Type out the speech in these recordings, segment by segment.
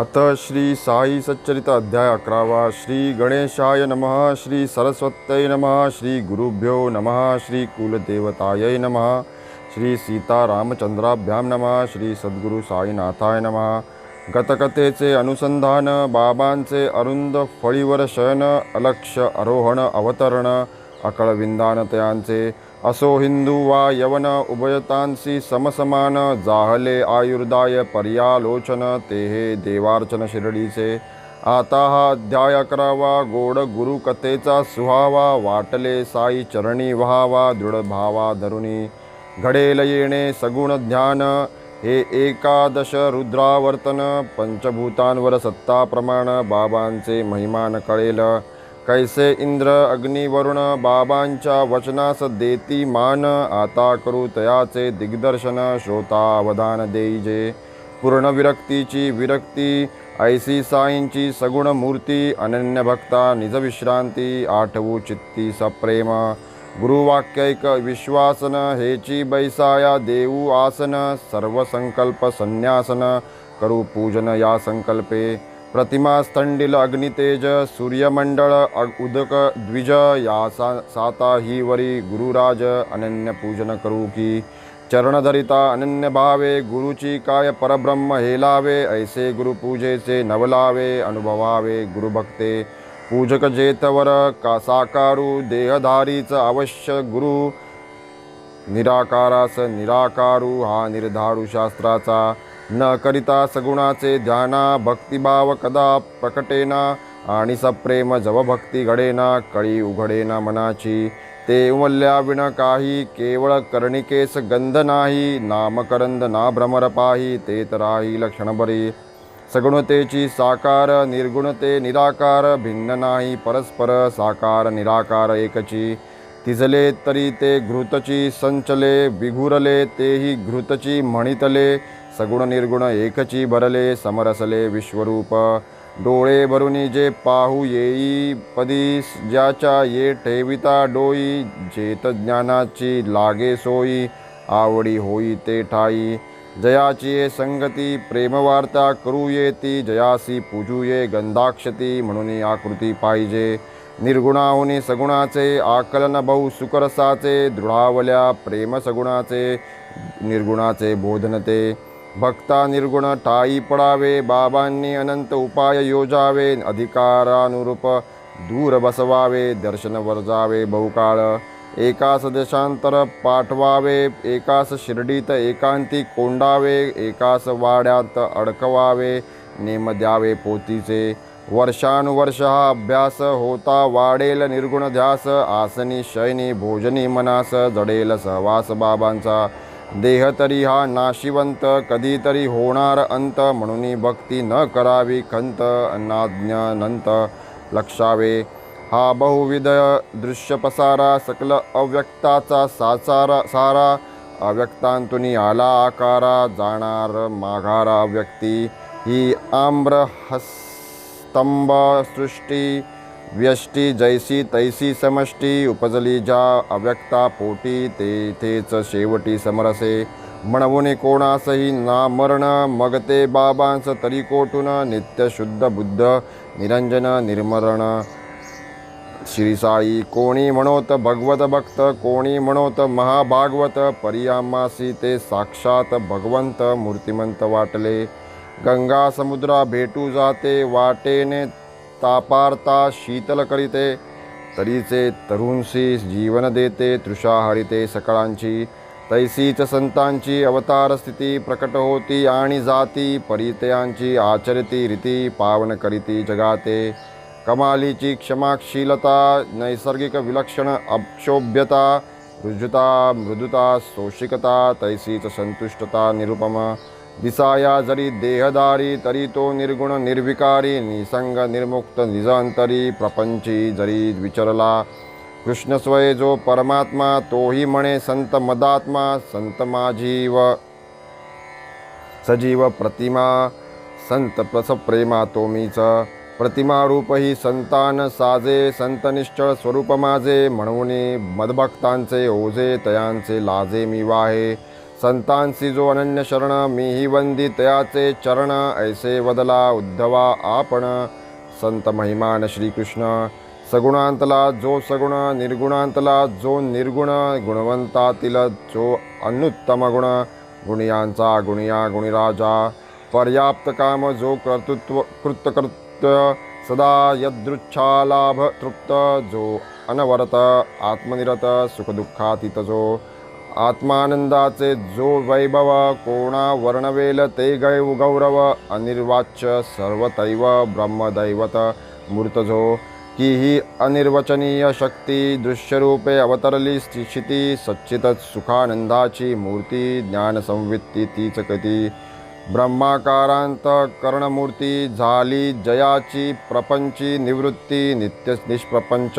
अथ श्री साई सच्चरित अध्याय अकरावा श्री गणेशाय नमः श्री सरस्वत्यै नमः श्री गुरुभ्यो नमः श्री कुलदेवतायै नमः श्री सीतारामचंद्राभ्यां नमः श्री सद्गुरु साईनाथाय नमः। गतकथेचे अनुसंधान बाबांचे अरुंद फळीवर शयन अलक्ष आरोहण अवतरण अकळविंदानतयांचे तयांचे असो हिंदू वा यवन उभयतांसी समसमान जाहले आयुर्दाय पर्यालोचन ते हे देवार्चन शिर्डीचे। आता हा अध्याय अकरावा गोड गुरुकथेचा सुहावा वाटले साई चरणी व्हावा दृढ भावा धरुणी घडेल येणे सगुण ध्यान हे एकादश रुद्रावर्तन पंचभूतांवर सत्ताप्रमाण बाबांचे महिमान कळेल। कैसे इंद्र अग्निवरुण बाबांच्या वचनास देती मान आता करू तयाचे दिग्दर्शन श्रोता अवधान देईजे पूर्ण विरक्तीची विरक्ती ऐसी साईंची सगुण मूर्ती अनन्य भक्ता निजविश्रांती आठवू चित्ती सप्रेम. गुरुवाक्यैक विश्वासन हेची बैसाया देऊ आसन सर्व संकल्प संन्यासन करू पूजन या संकल्पे. प्रतिमा स्थंडिल अग्नितेज सूर्यमंडळ उदक द्विज या सा साता ही वरी गुरुराज अनन्य पूजन करू की। चरणधरिता अनन्य भावे गुरुची काय परब्रह्म हेलावे ऐसे गुरुपूजेचे नवलावे अनुभवावे गुरुभक्ते पूजक जेतवर का साकारू देहधारीच अवश्य गुरु। निराकारास निराकारू हा निर्धारू शास्त्राचा। न करिता सगुणाचे ध्याना भक्तिभाव कदा प्रकटेना आणि सप्रेम जव भक्ती घडेना कळी उघडेना मनाची. ते उमल्या विण काही केवळ कर्णिकेस गंध नाही नामकरंद ना भ्रमर पाही ते तराही लक्षण बरी सगुणतेची साकार निर्गुणते निराकार भिन्न नाही परस्पर साकार निराकार एकची. तिजले तरी ते घृतची संचले विघुरले तेही घृतची म्हणितले. सगुण निर्गुण एकची भरले समरसले विश्वरूप. डोळे भरुनी जे पाहू येई पदी ज्याच्या ये ठेविता डोई जेत ज्ञानाची लागे सोयी आवडी होई ते ठाई. जयाची ये संगती प्रेमवार्ता करू येती जयासी पूजू ये गंधाक्षती म्हणून आकृती पाहिजे. निर्गुणाहुनी सगुणाचे आकलन बहु सुकरसाचे दृढावल्या प्रेम सगुणाचे निर्गुणाचे बोधनते भक्ता निर्गुण ठाई पडावे बाबांनी अनंत उपाय योजावे अधिकारानुरूप दूर बसवावे दर्शन वर्जावे बहुकाळ एकास देशांतर पाठवावे एकास शिर्डीत एकांती कोंडावे एकास वाड्यात अडकवावे नेम द्यावे पोतीचे. वर्षानुवर्ष हा अभ्यास होता वाढेल निर्गुण ध्यास आसनी शयनी भोजनी मनास जडेल सहवास बाबांचा. देह तरी हा नाशिवंत कधीतरी होणार अंत म्हणून भक्ती न करावी खंत नंत लक्षावे. हा बहुविध दृश्य पसारा सकल अव्यक्ताचा साचारा सारा अव्यक्तांतुनी आला आकारा जाणार माघारा व्यक्ती. ही आम्र स्तंभ सृष्टी व्यष्टी जैसी तैसी समष्टी उपजली ज्या अव्यक्ता पोटी तेथेच शेवटी समरसे। म्हणून कोणासही ना मरण मग ते बाबांस तरी कोटून नित्य शुद्ध बुद्ध निरंजन निर्मरण। श्रीसाई कोणी म्हणोत भगवत भक्त कोणी म्हणोत महाभागवत परियामासी ते साक्षात भगवंत मूर्तिमंत वाटले। गंगा समुद्रा भेटू जाते वाटेने तापार्ता शीतल करीते तरीचे तरुणसी जीवन देते तृषा हरिते सकळांची तैसीच संतांची अवतार स्थिती प्रकट होती आणि जाती परितयांची आचरिती रीती पावन करीती जगाते. कमालीची क्षमाशीलता नैसर्गिक विलक्षण अक्षोभ्यता रुजुता मृदुता सोशिकता तैसीच संतुष्टता निरुपमा. दिसाया जरी देहदारी तरी तो निर्गुण निर्विकारी निसंग निर्मुक्त निजांतरी प्रपंची जरी विचरला कृष्णस्वय जो परमात्मा तोही म्हणे संत मदात्मा संत माझीव सजीव प्रतिमा संत प्रस प्रेमा तो मीच. प्रतिमा रूपही संतान साजे संत निश्चळ स्वरूप माझे म्हणून मदभक्तांचे ओझे तयांचे लाजे मी वाहे. संतांसी जो अनन्य शरण मीही वंदी तयाचे चरण ऐसे वदला उद्धवा आपण। संत महिमान श्रीकृष्ण सगुणांतला जो सगुण निर्गुणांतला जो निर्गुण गुणवंतातील जो अनुत्तम गुण गुणियांचा गुणिया गुणिराजा पर्याप्त काम जो कर्तृत्व कृतकृत्य सदा यदृच्छालाभ तृप्त जो अनवरत आत्मनिरत सुखदुःखातीत जो आत्मानंदाचे जो वैभव कोणा वर्णवेल ते गैव गौरव अनिर्वाच्य सर्वतैव ब्रह्मदैवत मूर्तझो की ही अनिर्वचनीय शक्ती दृश्यरूपे अवतरली स्थिती सच्चित सुखानंदाची मूर्ती ज्ञानसंवित्ती तीच कती ब्रह्माकारांत कर्णमूर्ती झाली जयाची प्रपंची निवृत्ती नित्य निष्प्रपंच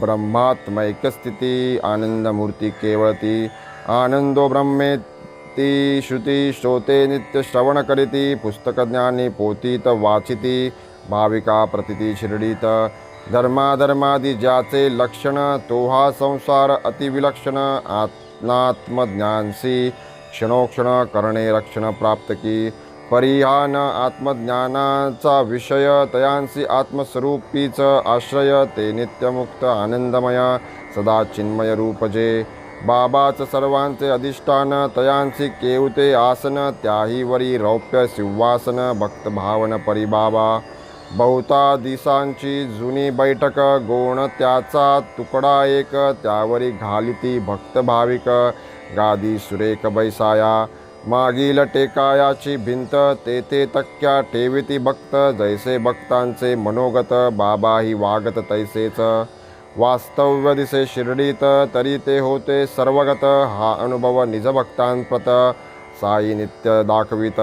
ब्रह्मात्मैकस्थिती आनंदमूर्ती केवळती आनंदो ब्रह्मे ती श्रुती श्रोते नित्य श्रवण करीती पुस्तकज्ञानी पोतीत वाचिती भाविका प्रतिती शिर्डीत। धर्माधर्मादी ज्याचे लक्षण तो हा संसार अतिविलक्षण आत्मात्मज्ञानसी क्षणोक्षण करणे रक्षण प्राप्त की। परिहान आत्मज्ञानाचा विषय तयांसी आत्मस्वरूपीच आश्रय ते नित्यमुक्त आनंदमय सदा चिन्मय रूपजे. बाबाच सर्वांचे अधिष्ठान तयांसी केवते आसन त्याही वरी रौप्य सिंहासन भक्तभावन परिबाबा बहुता दिसांची जुनी बैठक गोण त्याचा तुकडा एक त्यावरी घालिती भक्तभाविक. गादी सुरेख बैसाया मागील टेकायाची भिंत तेथे तक्क्या ठेविती भक्त जैसे भक्तांचे मनोगत बाबाही वागत तैसेच. वास्तव्य दिसे शिर्डीत तरी ते होते सर्वगत हा अनुभव निजभक्तांप्रत साई नित्य दाखवित.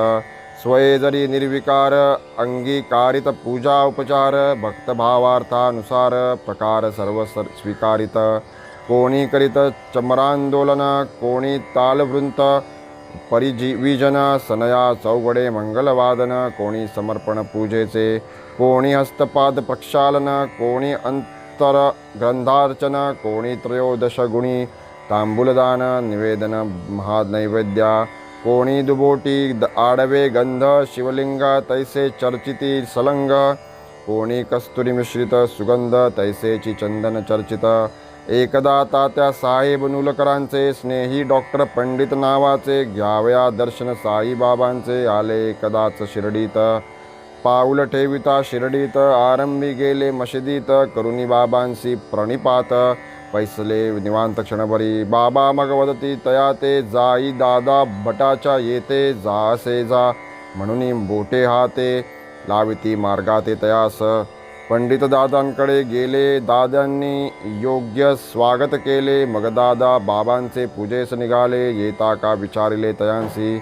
स्वये जरी निर्विकार अंगीकारित पूजा उपचार भक्तभावार्थानुसार प्रकार सर्व स्वीकारित. कोणी करीत चमरांदोलन कोणी तालवृंत परिजीविजन सनया चौगडे मंगलवादन कोणी समर्पण पूजेचे कोणी हस्तपाद प्रक्षालन कोणी अंतर ग्रंथार्चन कोणी त्रयोदश गुणी तांबूलदान निवेदन महानैवेद्या कोणी दुबोटी द- आडवे गंध शिवलिंग तैसे चर्चिती सलंग कोणी कस्तुरी मिश्रित सुगंध तैसेची चंदन चर्चित एकदा तात्या साहेब नुलकरांचे स्नेही डॉक्टर पंडित नावाचे घ्यावया दर्शन साईबाबांचे आले कदाच शिर्डीत. पाऊल ठेविता शिर्डीत आरंभी गेले मशिदीत करुणी बाबांशी प्रणिपात. पैसले निवांत क्षणभरी बाबा मग वदती तया ते जाई दादा भटाच्या येते जासे जा म्हणून बोटे हाते लाविती मार्गाते तयास. पंडित दादांकडे गेले दादांनी योग्य स्वागत केले मग दादा बाबांचे पूजेस निघाले येता का विचारिले तयांसी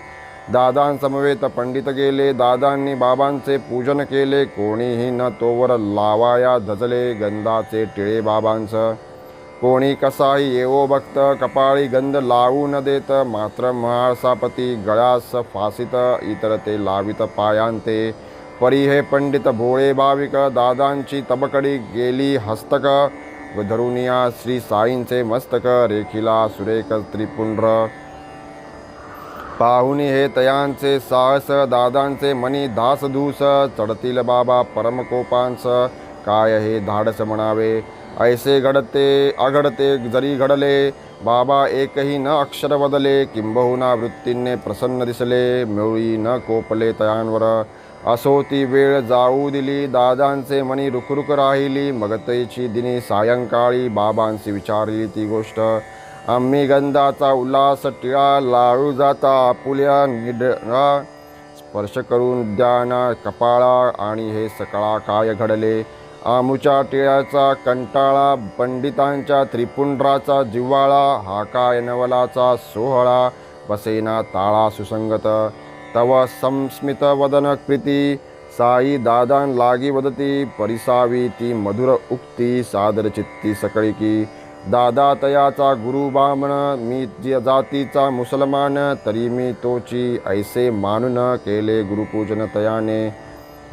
दादांसमवेत पंडित गेले दादांनी बाबांचे पूजन केले कोणीही न तोवर लावाया धजले गंधाचे टिळे बाबांचं कोणी कसाही येवो भक्त कपाळी गंध लावू न देत मात्र महाळसापती गळ्यास फासित इतर ते लावित पायांते परी हे पंडित भोळे भाविक दादांची तबकडी गेली हस्तक. धरुनिया श्री साईंचे मस्तक रेखिला सुरेख त्रिपुंड्र. पाहुणी हे तयांचे साहस दादांचे मनी धासधूस चढतील बाबा परमकोपांस काय हे धाडस म्हणावे? ऐसे घडते अघडते जरी घडले बाबा एकही न अक्षर बदले किंबहुना वृत्तींनी प्रसन्न दिसले मिळी न कोपले तयांवर. असो ती वेळ जाऊ दिली दादांचे मनी रुखरुख राहिली मगतेची दिनी सायंकाळी बाबांशी विचारली ती गोष्ट. आम्ही गंधाचा उल्हास टिळा लाळू जाता आपुल्या निडळा स्पर्श करून द्याना कपाळा आणि हे सकाळा काय घडले? आमुच्या टिळ्याचा कंटाळा पंडितांच्या त्रिपुंड्राचा जिव्हाळा हा काय नवलाचा सोहळा? बसेना ताळा सुसंगत. तव संस्मित वदन कृती साई दादान लागी वदती परिसावी ती मधुर उक्ती सादर चित्ती सकळी की दादा तयाचा गुरु बामण मी जातीचा मुसलमान तरी मी तोची ऐसे मानून केले गुरुपूजन तयाने।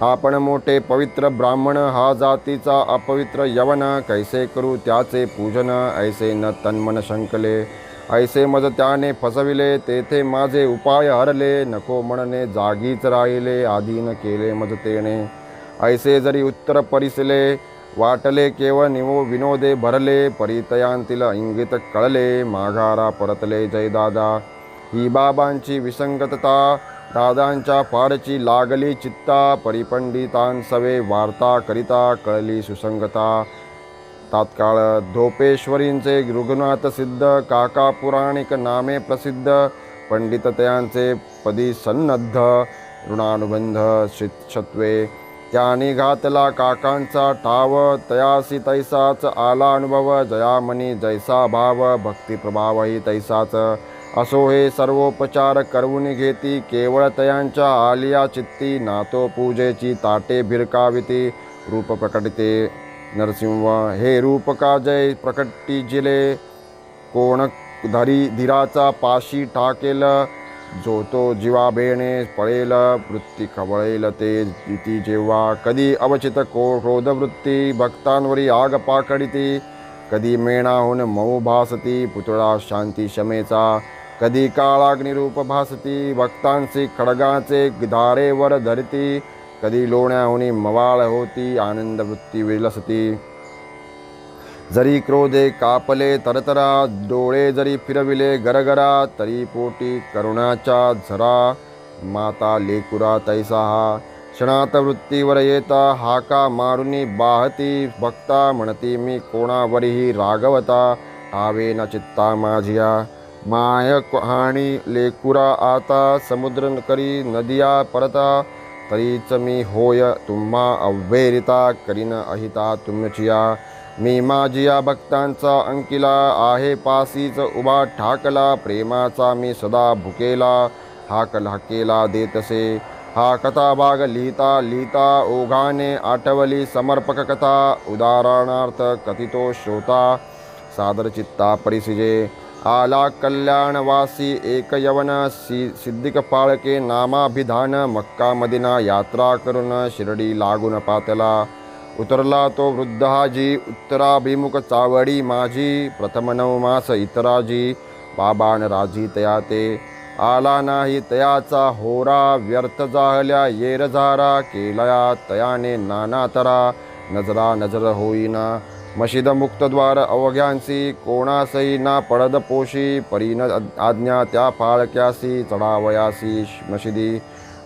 आपण मोठे पवित्र ब्राह्मण हा जातीचा अपवित्र यवन कैसे करू त्याचे पूजन ऐसे न तन्मन शंकले। ऐसे मज त्याने फसविले तेथे माझे उपाय हरले नको म्हणणे जागीच राहिले आधीन केले मज तेने ऐसे जरी उत्तर परिसले वाटले केवळ निवो विनोदे भरले परितयांतील इंगित कळले माघारा परतले जय दादा ही बाबांची विसंगतता दादांच्या फारची लागली चित्ता परिपंडितांसवे वार्ता करिता कळली सुसंगता. तात्काळ धोपेश्वरींचे रघुनाथ सिद्ध काका पुराणिक नामे प्रसिद्ध पंडिततयांचे पदी सन्नद्ध ऋणानुबंध शिक्षत्वे त्यानी घातला काकांचा ठाव तयासी तैसाच आला अनुभव जयामनी जैसा भाव भक्तिप्रभावही तैसाच. असो हे सर्वोपचार करवून घेती केवळ तयांच्या आलिया चित्ती नातो पूजेची ताटे भिरकाविती रूप प्रकटिते. नरसिंह हे रूप का जय प्रकटी जिले? कोण धरी धीराचा पाशी टाकेल? जो तो जीवा बेणे पळेल वृत्ती खवळेल ते ती जेव्हा. कधी अवचित को क्रोधवृत्ती भक्तांवरी आग पाकडिती. कधी मेणाहून मऊ भासती पुतळा शांती शमेचा कधी काळाग्निरूप भासती भक्तांसी खडगाचे धारेवर धरती. कधी लोण्याहुनी मवाळ होती आनंद वृत्ती विलसती। जरी क्रोधे कापले तरतरा डोळे जरी फिरविले गरगरा तरी पोटी करुणाच्या झरा। माता लेकुरा तैसा हा क्षणात वृत्तीवर येता हाका मारुनी बाहती। भक्ता म्हणती मी कोणावरही रागवता आवे न चित्ता माझिया। माय कहाणी लेकुरा आता समुद्र करी नदिया परता। तरीच मी होय तुम्हा अव्यरिता करीन अहिता तुमचिया मी माझिया भक्तांचा अंकिला आहे पासीच उभा ठाकला प्रेमाचा मी सदा भुकेला हाकल हाकेला देतसे। हा कथा भाग लिहिता लिहिता ओघाने आठवली समर्पक कथा उदाहरणार्थ कथितो श्रोता सादर चित्ता परिसिजे। आला कल्याणवासी एक यवन सि सिद्धिक पाळके नामाभिधान मक्का मदिना यात्रा करून शिर्डी लागून पातला. उतरला तो वृद्धाजी उत्तराभिमुख चावडी माझी प्रथम नवमास इतराजी बाबान राजी तया ते आला नाही तयाचा होरा व्यर्थ जाहल्या येरझारा केलया तयाने नाना तरा नजरा नजर होईना. मशिद मुक्तद्वार अवघ्यांसी कोणासही ना पडद पोशी परीन आज्ञा त्या फाळक्यासी चढावयासी मशिदी।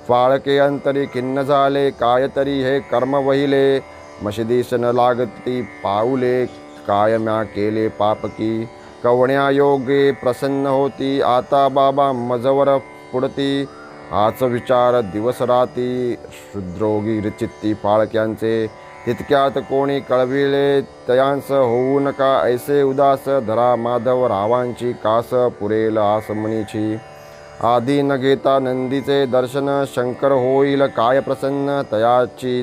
फाळके अंतरी खिन्न झाले काय तरी हे कर्म वहिले। मशिदीस न लागती पाऊले काय म्या केले पापकी कवण्या योगे प्रसन्न होती आता बाबा मजवर पुडती। हाच विचार दिवस राती शुद्रोगी रिचित्ती फाळक्यांचे। तितक्यात कोणी कळविले तयांस होऊ नका ऐसे उदास? धरा माधव रावांची कास पुरेल आसमनीची. आधी न घेता नंदीचे दर्शन शंकर होईल काय प्रसन्न? तयाची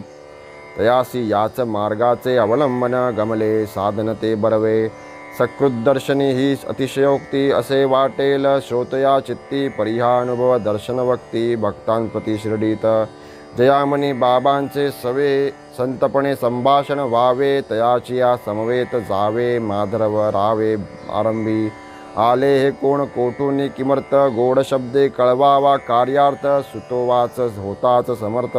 तयासी याच मार्गाचे अवलंबन गमले साधन ते बरवे. सकृद्दर्शनी ही अतिशयोक्ती असे वाटेल श्रोतया चित्ती परिहानुभव दर्शनभक्ती भक्तांप्रती शिर्डीत. जयामनी बाबांचे सवे संतपणे संभाषण व्हावे तयाचिया समवेत जावे माधरव रावे आरंभी। आले हे कोण कोठून किमर्थ गोड शब्दे कळवावा कार्यार्थ सुतोवाच होताच समर्थ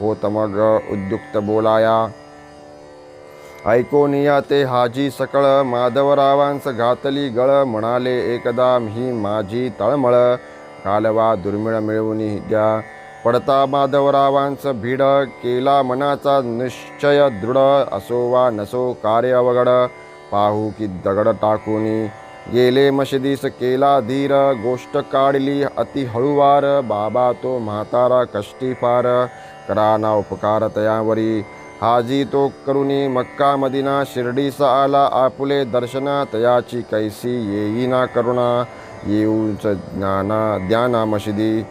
होत मग उद्युक्त बोलाया। ऐकोनिया ते हाजी सकळ माधवरावांस घातली गळ म्हणाले एकदा ही माझी तळमळ कालवा दुर्मिळ मिळवून द्या। पडता माधवरावांचं भीड केला मनाचा निश्चय दृढ असो वा नसो कार्य अवघड. पाहू की दगड टाकूनी. गेले मशिदीस केला धीर गोष्ट काढली अति हळूवार. बाबा तो म्हातारा कष्टी फार करा ना उपकार तयावरी. हाजी तो करुणी मक्का मदिना शिर्डीस आला आपुले दर्शना तयाची कैसी येईना करुणा. येऊच ज्ञाना द्याना मशिदी.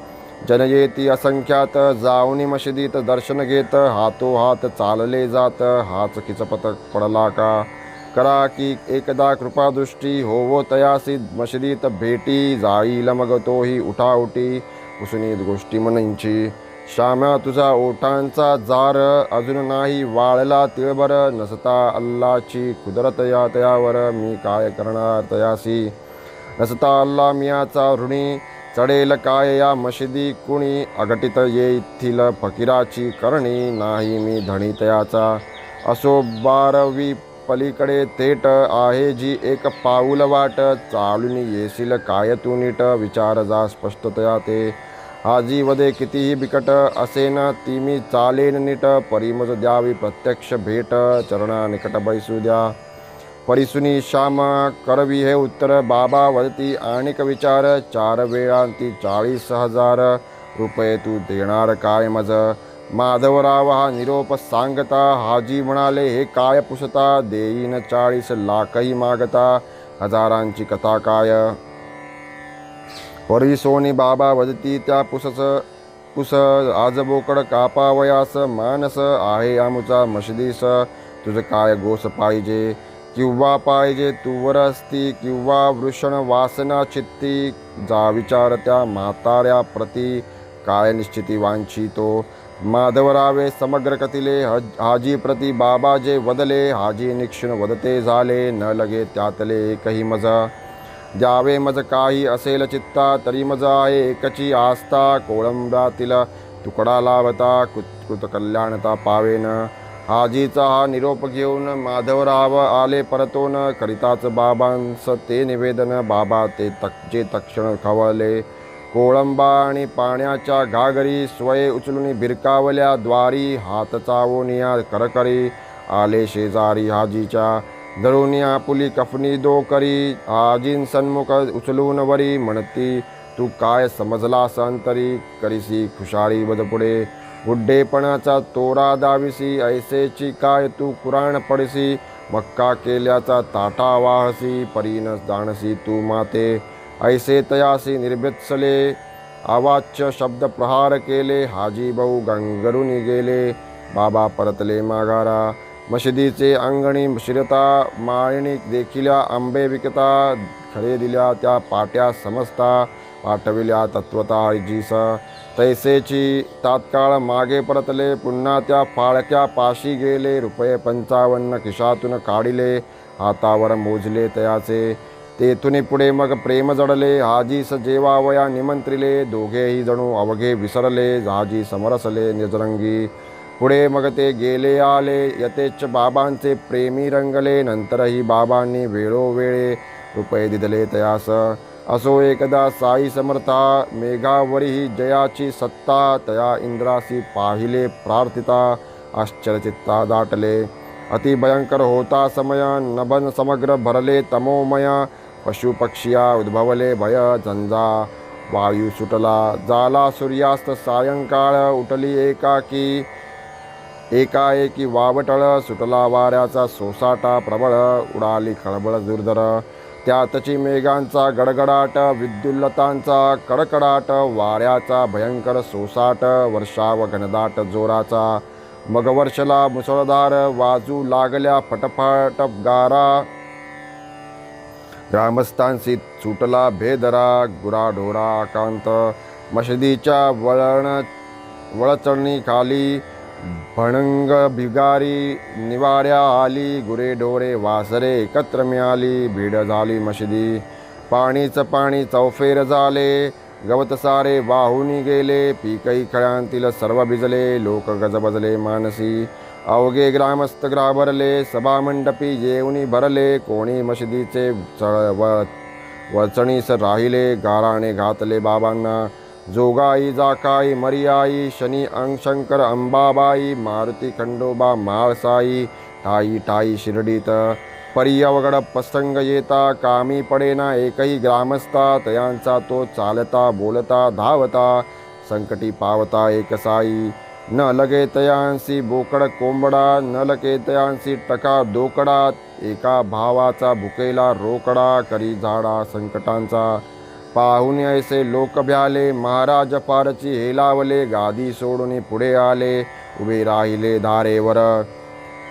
जनयेती असंख्यात जाऊनी मशिदीत दर्शन घेत हातोहात चालले जात हाच किचपत पडला का करा की एकदा कृपादृष्टी होवो तयासी मशिदीत भेटी जाईल मग तोही उठाउटी कुसुनीत गोष्टी म्हणची. श्याम्या तुझा ओठांचा जार अजून नाही वाळला तिळभर. नसता अल्लाची कुदरत या तयावर मी काय करणार तयासी? नसता अल्ला मियाचा ऋणी चढेल काय या मशिदी कुणी? अघटित येथील फकीराची करणी. नाही मी धणी असो बारवी पलीकडे थेट आहे जी एक पाऊल वाट. चालून येशील काय तू नीट? विचार जा स्पष्टतया ते आजी वदे कितीही बिकट असेन ती मी चालेन नीट. परिमज द्यावी प्रत्यक्ष भेट. चरणा निकट बैसू द्या. परिसुनी श्याम करवी हे उत्तर बाबा वदती आणिक विचार चार वेळांती चाळीस हजार रुपये तू देणार काय मज? माधवराव हा निरोप सांगता हाजी म्हणाले हे काय पुसता? देईन चाळीस लाखही मागता. हजारांची कथा काय? परी सोनी बाबा वदती त्या पुसस पुस आज बोकड कापावयास मानस आहे आमुचा मशिदीस. तुझं काय गोस पाहिजे? किंवा पाहिजे तुवर असती किंवा वृषण वासना चित्ती जा विचार त्या म्हाताऱ्या प्रती. काय निश्चिती वांछितो माधवरावे समग्र कतिले हज हाजी प्रती बाबा जे वदले हाजी निक्षण वदते झाले न लगे त्यातले एकही मजा. द्यावे मज काही असेल चित्ता तरी मज आहे एकची आस्था. कोळंबातील तुकडा लावता कृत कल्याणता पावेन. हाजीचा हा निरोप घेऊन माधवराव आले परतोन करिताच बाबांस ते निवेदन बाबा ते तक्चे तक्षण खवले कोळंबा आणि पाण्याच्या घागरी स्वय उचलून भिरकावल्या द्वारी हात चावोनिया करकरी आले शेजारी हाजीच्या. धरुणी आपुली कफनी दो करी आजीन सन्मुख उचलून वरी म्हणती तू काय समजला संतरी करीसी खुशारी बद पुढे. गुड्डेपणाचा तोरा दाविसी ऐसेची काय तू कुराण पडसी मक्का केल्याचा ताटा वाहसी परीन जाणसी तू माते. ऐसे तयासी निर्भत्सले आवाच्य शब्द प्रहार केले हाजी भाऊ गंगरुनी गेले बाबा परतले माघारा मशिदीचे अंगणी शिरता माळणी देखिल्या आंबे विकता खरे दिल्या त्या पाट्या समजता. पाठविल्या तत्वता हरिजीस तैसेची तात्काळ मागे परतले पुन्हा त्या फाळक्या पाशी गेले रुपये पंचावन्न खिशातून काढिले हातावर मोजले तयाचे। तेथून पुढे मग प्रेम जडले हाजीस जेवावया निमंत्रिले दोघेही जणू अवघे विसरले हाजी समरसले निजरंगी। पुढे मग ते गेले आले यथेच बाबांचे प्रेमी रंगले नंतरही बाबांनी वेळोवेळे रुपये दिदले तयास। असो एकदा साई समर्था मेघावरी जयाची सत्ता तया इंद्रासी पाहिले प्रार्थिता आश्चर्यचित्ता दाटले. अतिभयंकर होता समय नभन समग्र भरले तमोमय पशुपक्षिया उद्भवले भय झंझा. वायू सुटला जाला सूर्यास्त सायंकाळ उठली एकाकी एकाएकी वावटळ सुटला वाऱ्याचा सोसाटा प्रबळ उडाली खळबळ दुर्धर त्यातची मेघांचा गडगडाट विद्युल्लतांचा कडकडाट वाऱ्याचा भयंकर सोसाट वर्षा व घनदाट जोराचा. मग वर्षला मुसळधार वाजू लागल्या फटफट गारा. ग्रामस्थांशी सुटला भेदरा गुराढोरा कांत. मशिदीच्या वळण वळचणीखाली खाली भणंग भिगारी निवाऱ्या आली गुरे डोरे वासरे एकत्र मिळाली भीड झाली मशिदी. पाणीच पाणी चौफेर झाले गवत सारे वाहुनी गेले पीकही खळ्यांतील सर्व भिजले लोक गजबजले मानसी. अवघे ग्रामस्थ ग्राभरले सभामंडपी येऊनी भरले कोणी मशिदीचे चळ व वचणीस राहिले गाराणे घातले बाबांना. जोगाई जाकाई मरियाई शनी अंगशंकर अंबाबाई मारुती खंडोबा माळसाई ठाई ठाई शिर्डीत. पर्यवगड प्रसंग येता कामी पडेना एकही ग्रामस्था तयांचा तो चालता बोलता धावता संकटी पावता एकसाई न लगे तयांसी बोकड कोंबडा न लगे तयांसी टका दोकडा एका भावाचा भुकेला रोकडा करी झाडा संकटांचा. पाहुणे ऐसे लोक भ्याले महाराज फारची हेलावले गादी सोडून पुढे आले उभे राहिले धारेवर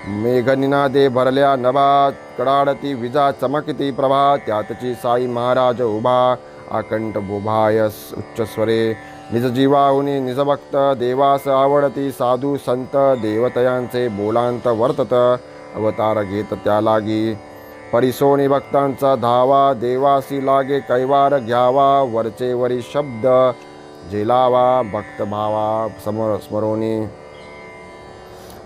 मेघनिनादे भरल्या नभा कडाडती विजा चमकती प्रभा त्यातची साई महाराज उभा आकंठ बुभाय उच्चस्वरे निज जीवाहुने निजभक्त देवास आवडती साधू संत देवतयांचे बोलांत वर्तत अवतार घेत त्या लागी. परिसोनी भक्तांचा धावा देवासी लागे कैवार घ्यावा वरचे वरी शब्द झेलावा भक्तभावा समर स्मरोनी.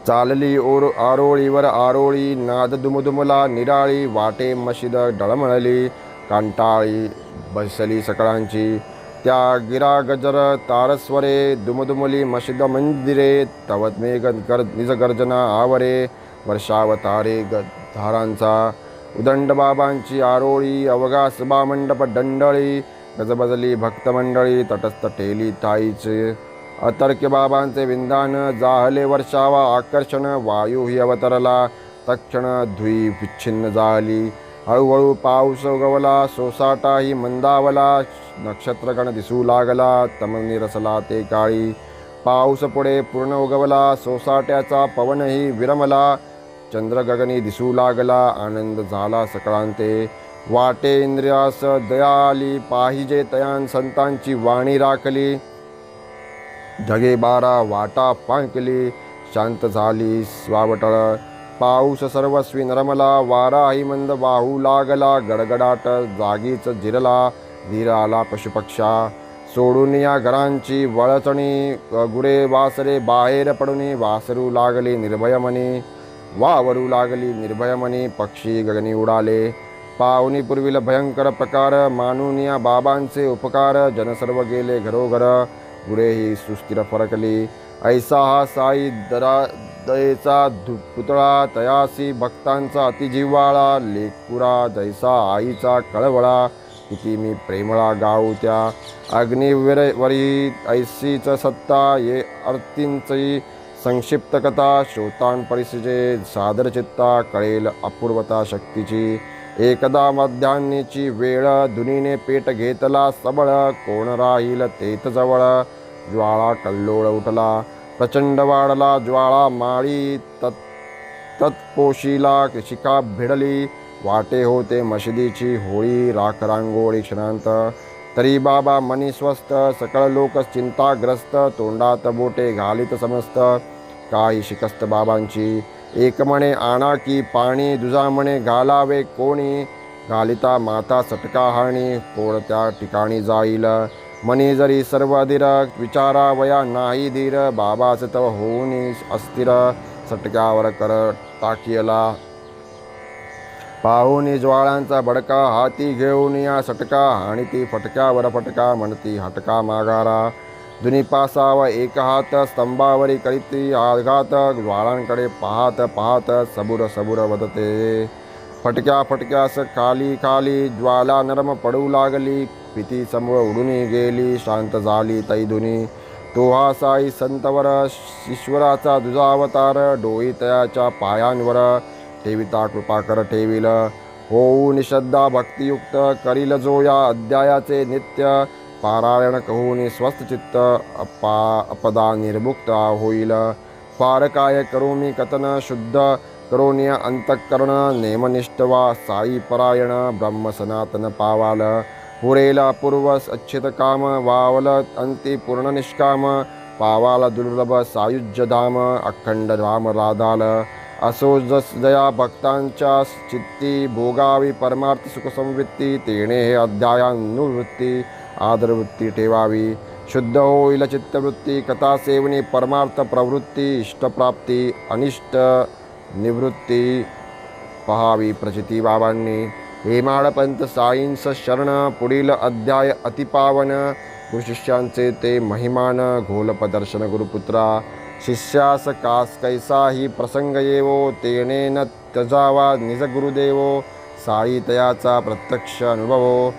चालली ओर आरोळीवर आरोळी नाद दुमदुमला निराळी वाटे मशिद डळमळली कांटाळी बसली सकळांची. त्या गिरा गजर तारस्वरे दुमदुमली मशिद मंदिरे तवत मेघ गर निजगर्जना आवरे वर्षावतारे ग धारांचा उदंड बाबांची आरोळी अवघा सभामंडप दंडळी गजबजली भक्तमंडळी तटस्थ ठेली ताईचे. अतर्क्य बाबांचे विंधान जाहले वर्षावा आकर्षण वायू ही अवतरला तक्षण धुई विच्छिन्न जाहली हळूहळू पाऊस उगवला सोसाटा ही मंदावला नक्षत्रगण दिसू लागला तमनी रसला ते काळी. पाऊस पुढे पूर्ण उगवला सोसाट्याचा पवनही विरमला चंद्रगगनी दिसू लागला आनंद झाला सकळांते. वाटे इंद्रियास दयाली पाहिजे तयान संतांची वाणी राखली. ढगे बारा वाटा फांकली शांत झाली स्वावटळ. पाऊस सर्वस्वी नरमला वाराही मंद वाहू लागला गडगडाट जागीच जिरला धीर आला पशुपक्षा. सोडून या घरांची वळचणी गुरे वासरे बाहेर पडून वासरू लागली निर्भयमनी. वावरू लागली निर्भयमनी पक्षी गगनी उडाले. पाहुणी पूर्वील भयंकर प्रकार मानून या बाबांचे उपकार जनसर्व गेले घरोघर. गुरेही सुस्थिर फरकली. ऐसा हा साई दरा दयेचा धु पुतळा तयासी भक्तांचा अतिजिव्हाळा लेखपुरा जैसा आईचा कळवळा. किती मी प्रेमळा गाऊ त्या. अग्निवरी वरी ऐसीच सत्ता ये अर्तींची संक्षिप्त कथा श्रोतान सादर चित्ता कळेल अपूर्वता शक्तीची. एकदा मध्यान्नीची वेळ धुनीने पेट घेतला सबळ कोण राहील तेथ जवळ. ज्वाळा कल्लोळ उठला प्रचंड वाढला ज्वाळा माळी तत् तत्पोशीला शिका भिडली. वाटे होते मशिदीची होळी राखरांगोळी क्षणांत. तरी बाबा मनी स्वस्त सकळ लोक चिंताग्रस्त तोंडात बोटे घालित समस्त. काही शिकस्त बाबांची एक म्हणे आणा की पाणी दुजा म्हणे घालावे कोणी. घालिता माता सटका हाणी कोण त्या ठिकाणी जाईल. मनी जरी सर्व अधीर विचारा वया नाही धीर बाबाच तव होऊन अस्थिर. सटक्यावर कर टाकियला पाहुनी ज्वाळांचा भडका हाती घेऊन या सटका आणि ती फटक्यावर फटका म्हणती हटका माघारा दुनी पासाव एक हात स्तंभावरी करीती आघात ज्वाळांकडे पाहत पाहत सबुर सबुर वदते. फटक्या फटक्यास खाली खाली ज्वाला नरम पडू लागली पिती समोर उडून गेली शांत झाली तै धुनी साई संतवर ईश्वराचा दुजावतार डोई तयाच्या पायांवर ठेविता कृपा कर ठेविल. होऊ निश्रद्धा भक्तियुक्त करील जो या अध्यायाचे नित्य. पारायण कहून स्वस्थ चित्त अपा अपदा निर्मुक्त होईल. फार काय करू मी कथन शुद्ध करोनिय अंतःकरण नेमनिष्ठवा साई परायण ब्रह्म सनातन पावाल. पुरेल पूर्व अच्छित काम वावल अंती पूर्ण निष्काम. पावाल दुर्लभ सायुज्य धाम अखंड राम राधाल. असो जस जया भक्तांच्या चित्ती भोगावी परमार्थ सुखसंवृत्ती तेणे हे अध्यायानुवृत्ती आदरवृत्ती ठेवावी. शुद्ध होईल चित्तवृत्ती कथा सेवनी परमार्थ प्रवृत्ती इष्टप्राप्ती अनिष्ट निवृत्ती. पहावी प्रचिती बाबांनी. हेमाळपंत साईंस शरण पुढील अध्याय अतिपावन. गुरुशिष्यांचे ते महिमान घोलपदर्शन गुरुपुत्रा. शिष्यास कास कैसाही प्रसंग येवो तेणे न त्यजावा निज गुरुदेवो साई तयाचा प्रत्यक्ष अनुभवो।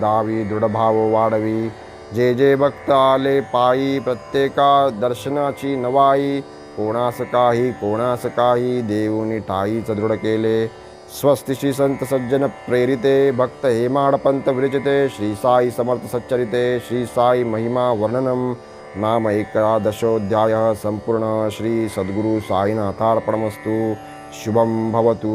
दावी दृढभाव वाढवी। जे जे भक्त आले पायी प्रत्येका दर्शनाची नवाई। कोणास काही कोणास काही देऊनी ठाईच दृढ केले। स्वस्तिशी संत सज्जन प्रेरिते भक्त हेमाडपंत विरचिते। श्री साई समर्थ सच्चरिते। श्री साई महिमा वर्णनम। नाम एकादशोऽध्यायः सम्पूर्णः श्रीसद्गुरुसाहिनाथार्पणमस्तु शुभं भवतु।